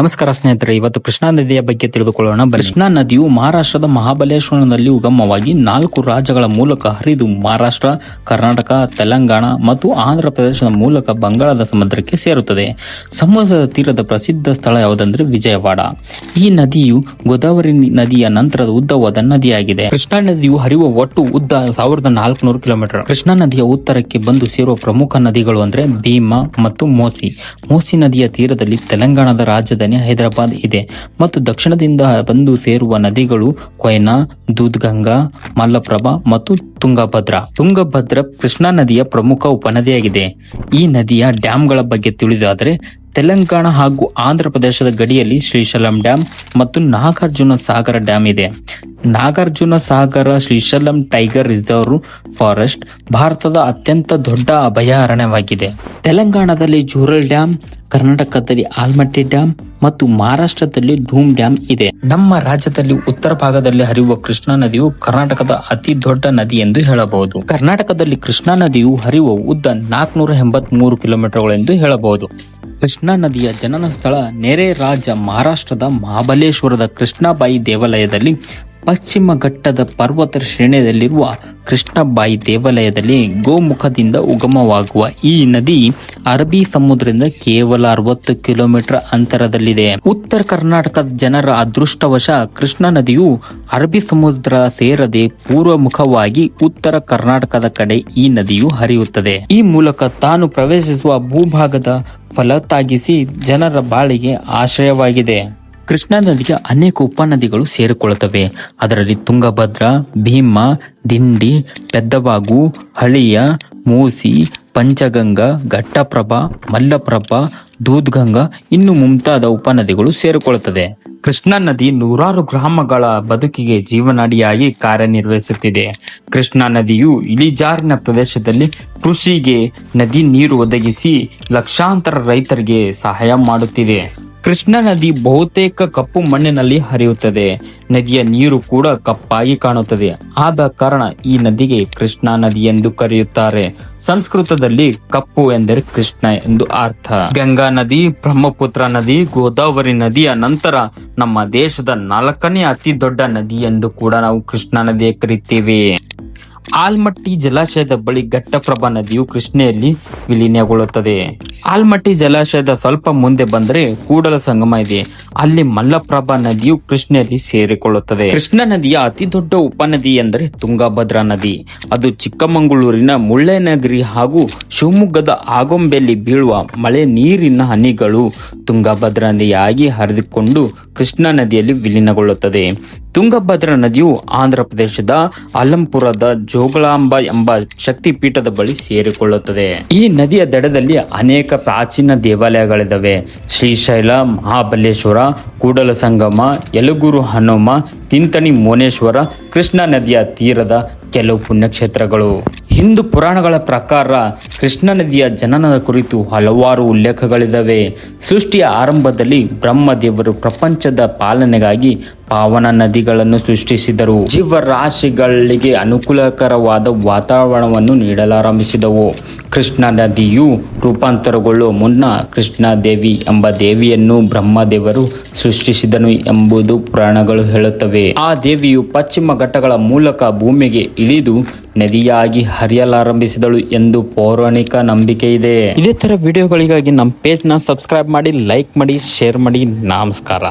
ನಮಸ್ಕಾರ ಸ್ನೇಹಿತರೆ, ಇವತ್ತು ಕೃಷ್ಣಾ ನದಿಯ ಬಗ್ಗೆ ತಿಳಿದುಕೊಳ್ಳೋಣ. ಕೃಷ್ಣಾ ನದಿಯು ಮಹಾರಾಷ್ಟ್ರದ ಮಹಾಬಲೇಶ್ವರದಲ್ಲಿ ಉಗಮವಾಗಿ ನಾಲ್ಕು ರಾಜ್ಯಗಳ ಮೂಲಕ ಹರಿದು ಮಹಾರಾಷ್ಟ್ರ, ಕರ್ನಾಟಕ, ತೆಲಂಗಾಣ ಮತ್ತು ಆಂಧ್ರ ಪ್ರದೇಶದ ಮೂಲಕ ಬಂಗಾಳದ ಸಮುದ್ರಕ್ಕೆ ಸೇರುತ್ತದೆ. ಸಮುದ್ರದ ತೀರದ ಪ್ರಸಿದ್ಧ ಸ್ಥಳ ಯಾವುದಂದ್ರೆ ವಿಜಯವಾಡ. ಈ ನದಿಯು ಗೋದಾವರಿ ನದಿಯ ನಂತರದ ಉದ್ದವಾದ ನದಿಯಾಗಿದೆ. ಕೃಷ್ಣಾ ನದಿಯು ಹರಿಯುವ ಒಟ್ಟು ಉದ್ದ ಸಾವಿರದ ನಾಲ್ಕುನೂರು ಕಿಲೋಮೀಟರ್. ಕೃಷ್ಣಾ ನದಿಯ ಉತ್ತರಕ್ಕೆ ಬಂದು ಸೇರುವ ಪ್ರಮುಖ ನದಿಗಳು ಅಂದ್ರೆ ಭೀಮಾ ಮತ್ತು ಮೋಸಿ. ಮೋಸಿ ನದಿಯ ತೀರದಲ್ಲಿ ತೆಲಂಗಾಣದ ರಾಜಧಾನಿ ಹೈದರಾಬಾದ್ ಇದೆ. ಮತ್ತು ದಕ್ಷಿಣದಿಂದ ಬಂದು ಸೇರುವ ನದಿಗಳು ಕೊಯ್ನಾ, ದೂದ್ಗಂಗಾ, ಮಲ್ಲಪ್ರಭಾ ಮತ್ತು ತುಂಗಭದ್ರಾ. ತುಂಗಭದ್ರಾ ಕೃಷ್ಣಾ ನದಿಯ ಪ್ರಮುಖ ಉಪನದಿಯಾಗಿದೆ. ಈ ನದಿಯ ಡ್ಯಾಂಗಳ ಬಗ್ಗೆ ತಿಳಿದಾದರೆ, ತೆಲಂಗಾಣ ಹಾಗೂ ಆಂಧ್ರ ಪ್ರದೇಶದ ಗಡಿಯಲ್ಲಿ ಶ್ರೀಶಲಂ ಡ್ಯಾಂ ಮತ್ತು ನಾಗಾರ್ಜುನ ಸಾಗರ ಡ್ಯಾಂ ಇದೆ. Nagarjuna Sagar, Srisailam tiger reserve forest ಭಾರತದ ಅತ್ಯಂತ ದೊಡ್ಡ ಅಭಯಾರಣ್ಯವಾಗಿದೆ. ತೆಲಂಗಾಣದಲ್ಲಿ ಜೂರಲ್ ಡ್ಯಾಂ ಕರ್ನಾಟಕದಲ್ಲಿ ಆಲ್ಮಟ್ಟಿ ಡ್ಯಾಮ್ ಮತ್ತು ಮಹಾರಾಷ್ಟ್ರದಲ್ಲಿ ಧೂಮ್ ಡ್ಯಾಮ್ ಇದೆ. ನಮ್ಮ ರಾಜ್ಯದಲ್ಲಿ ಉತ್ತರ ಭಾಗದಲ್ಲಿ ಹರಿಯುವ ಕೃಷ್ಣಾ ನದಿಯು ಕರ್ನಾಟಕದ ಅತಿ ದೊಡ್ಡ ನದಿ ಎಂದು ಹೇಳಬಹುದು. ಕರ್ನಾಟಕದಲ್ಲಿ ಕೃಷ್ಣಾ ನದಿಯು ಹರಿಯುವ ಉದ್ದ ನಾಲ್ಕುನೂರ ಎಂಬತ್ ಮೂರು ಕಿಲೋಮೀಟರ್ಗಳೆಂದು ಹೇಳಬಹುದು. ಕೃಷ್ಣಾ ನದಿಯ ಜನನ ಸ್ಥಳ ನೆರೆ ರಾಜ್ಯ ಮಹಾರಾಷ್ಟ್ರದ ಮಹಾಬಲೇಶ್ವರದ ಕೃಷ್ಣಾಬಾಯಿ ದೇವಾಲಯದಲ್ಲಿ ಪಶ್ಚಿಮ ಘಟ್ಟದ ಪರ್ವತ ಶ್ರೇಣಿಯಲ್ಲಿರುವ ಕೃಷ್ಣಬಾಯಿ ದೇವಾಲಯದಲ್ಲಿ ಗೋಮುಖದಿಂದ ಉಗಮವಾಗುವ ಈ ನದಿ ಅರಬಿ ಸಮುದ್ರದಿಂದ ಕೇವಲ ಅರವತ್ತು ಕಿಲೋಮೀಟರ್ ಅಂತರದಲ್ಲಿದೆ. ಉತ್ತರ ಕರ್ನಾಟಕದ ಜನರ ಅದೃಷ್ಟವಶ ಕೃಷ್ಣಾ ನದಿಯು ಅರಬಿ ಸಮುದ್ರ ಸೇರದೆ ಪೂರ್ವ ಮುಖವಾಗಿ ಉತ್ತರ ಕರ್ನಾಟಕದ ಕಡೆ ಈ ನದಿಯು ಹರಿಯುತ್ತದೆ. ಈ ಮೂಲಕ ತಾನು ಪ್ರವೇಶಿಸುವ ಭೂಭಾಗದ ಫಲವತ್ತಾಗಿಸಿ ಜನರ ಬಾಳಿಗೆ ಆಶ್ರಯವಾಗಿದೆ. ಕೃಷ್ಣಾ ನದಿಗೆ ಅನೇಕ ಉಪನದಿಗಳು ಸೇರಿಕೊಳ್ಳುತ್ತವೆ. ಅದರಲ್ಲಿ ತುಂಗಭದ್ರಾ, ಭೀಮ, ದಿಂಡಿ, ಪೆದ್ದವಾಗು, ಹಳಿಯ, ಮೂಸಿ, ಪಂಚಗಂಗಾ, ಘಟ್ಟಪ್ರಭಾ, ಮಲ್ಲಪ್ರಭಾ, ದೂದ್ಗಂಗಾ ಇನ್ನು ಮುಂತಾದ ಉಪನದಿಗಳು ಸೇರಿಕೊಳ್ಳುತ್ತದೆ ಕೃಷ್ಣಾ ನದಿ ನೂರಾರು ಗ್ರಾಮಗಳ ಬದುಕಿಗೆ ಜೀವನಾಡಿಯಾಗಿ ಕಾರ್ಯನಿರ್ವಹಿಸುತ್ತಿದೆ. ಕೃಷ್ಣಾ ನದಿಯು ಇಳಿಜಾರಿನ ಪ್ರದೇಶದಲ್ಲಿ ಕೃಷಿಗೆ ನದಿ ನೀರು ಒದಗಿಸಿ ಲಕ್ಷಾಂತರ ರೈತರಿಗೆ ಸಹಾಯ ಮಾಡುತ್ತಿದೆ. ಕೃಷ್ಣಾ ನದಿ ಬಹುತೇಕ ಕಪ್ಪು ಮಣ್ಣಿನಲ್ಲಿ ಹರಿಯುತ್ತದೆ. ನದಿಯ ನೀರು ಕೂಡ ಕಪ್ಪಾಗಿ ಕಾಣುತ್ತದೆ. ಆದ ಕಾರಣ ಈ ನದಿಗೆ ಕೃಷ್ಣಾ ನದಿ ಎಂದು ಕರೆಯುತ್ತಾರೆ. ಸಂಸ್ಕೃತದಲ್ಲಿ ಕಪ್ಪು ಎಂದರೆ ಕೃಷ್ಣ ಎಂದು ಅರ್ಥ. ಗಂಗಾ ನದಿ, ಬ್ರಹ್ಮಪುತ್ರ ನದಿ, ಗೋದಾವರಿ ನದಿಯ ನಂತರ ನಮ್ಮ ದೇಶದ ನಾಲ್ಕನೇ ಅತಿ ದೊಡ್ಡ ನದಿ ಎಂದು ಕೂಡ ನಾವು ಕೃಷ್ಣಾ ನದಿಯ ಕರೀತೀವಿ. ಆಲ್ಮಟ್ಟಿ ಜಲಾಶಯದ ಬಳಿ ಘಟ್ಟಪ್ರಭಾ ನದಿಯು ಕೃಷ್ಣೆಯಲ್ಲಿ ವಿಲೀನಗೊಳ್ಳುತ್ತದೆ. ಆಲ್ಮಟ್ಟಿ ಜಲಾಶಯದ ಸ್ವಲ್ಪ ಮುಂದೆ ಬಂದರೆ ಕೂಡಲ ಸಂಗಮ ಇದೆ. ಅಲ್ಲಿ ಮಲ್ಲಪ್ರಭಾ ನದಿಯು ಕೃಷ್ಣೆಯಲ್ಲಿ ಸೇರಿಕೊಳ್ಳುತ್ತದೆ. ಕೃಷ್ಣ ನದಿಯ ಅತಿ ದೊಡ್ಡ ಉಪನದಿ ಎಂದರೆ ತುಂಗಭದ್ರಾ ನದಿ. ಅದು ಚಿಕ್ಕಮಗಳೂರಿನ ಮುಳ್ಳಯ್ಯನಗಿರಿ ಹಾಗೂ ಶಿವಮೊಗ್ಗದ ಆಗೊಂಬೆಯಲ್ಲಿ ಬೀಳುವ ಮಳೆ ನೀರಿನ ಹನಿಗಳು ತುಂಗಭದ್ರಾ ನದಿಯಾಗಿ ಹರಿದುಕೊಂಡು ಕೃಷ್ಣಾ ನದಿಯಲ್ಲಿ ವಿಲೀನಗೊಳ್ಳುತ್ತದೆ. ತುಂಗಭದ್ರಾ ನದಿಯು ಆಂಧ್ರ ಪ್ರದೇಶದ ಅಲಂಪುರದ ಜೋಗಳಾಂಬ ಎಂಬ ಶಕ್ತಿಪೀಠದ ಬಳಿ ಸೇರಿಕೊಳ್ಳುತ್ತದೆ. ಈ ನದಿಯ ದಡದಲ್ಲಿ ಅನೇಕ ಪ್ರಾಚೀನ ದೇವಾಲಯಗಳಿದ್ದಾವೆ. ಶ್ರೀಶೈಲ, ಮಹಾಬಲೇಶ್ವರ, ಕೂಡಲ ಸಂಗಮ, ಯಲಗೂರು ಹನುಮ, ತಿಂತಣಿ ಮೋನೇಶ್ವರ, ಕೃಷ್ಣಾ ನದಿಯ ತೀರದ ಕೆಲವು ಪುಣ್ಯಕ್ಷೇತ್ರಗಳು. ಹಿಂದೂ ಪುರಾಣಗಳ ಪ್ರಕಾರ ಕೃಷ್ಣ ನದಿಯ ಜನನದ ಕುರಿತು ಹಲವಾರು ಉಲ್ಲೇಖಗಳಿದ್ದಾವೆ. ಸೃಷ್ಟಿಯ ಆರಂಭದಲ್ಲಿ ಬ್ರಹ್ಮದೇವರು ಪ್ರಪಂಚದ ಪಾಲನೆಗಾಗಿ ಪಾವನ ನದಿಗಳನ್ನು ಸೃಷ್ಟಿಸಿದರು. ಜೀವರಾಶಿಗಳಿಗೆ ಅನುಕೂಲಕರವಾದ ವಾತಾವರಣವನ್ನು ನೀಡಲಾರಂಭಿಸಿದವು. ಕೃಷ್ಣ ನದಿಯು ರೂಪಾಂತರಗೊಳ್ಳುವ ಮುನ್ನ ಕೃಷ್ಣ ದೇವಿ ಎಂಬ ದೇವಿಯನ್ನು ಬ್ರಹ್ಮದೇವರು ಸೃಷ್ಟಿಸಿದನು ಎಂಬುದು ಪುರಾಣಗಳು ಹೇಳುತ್ತವೆ. ಆ ದೇವಿಯು ಪಶ್ಚಿಮ ಘಟ್ಟಗಳ ಮೂಲಕ ಭೂಮಿಗೆ ಇಳಿದು ನದಿಯಾಗಿ ಹರಿಯಲಾರಂಭಿಸಿದಳು ಎಂದು ಪೌರಾಣಿಕ ನಂಬಿಕೆ ಇದೆ. ಇದೇ ತರ ವಿಡಿಯೋಗಳಿಗಾಗಿ ನಮ್ಮ ಪೇಜ್ನ ಸಬ್ಸ್ಕ್ರೈಬ್ ಮಾಡಿ ಲೈಕ್ ಮಾಡಿ ಶೇರ್ ಮಾಡಿ. ನಮಸ್ಕಾರ.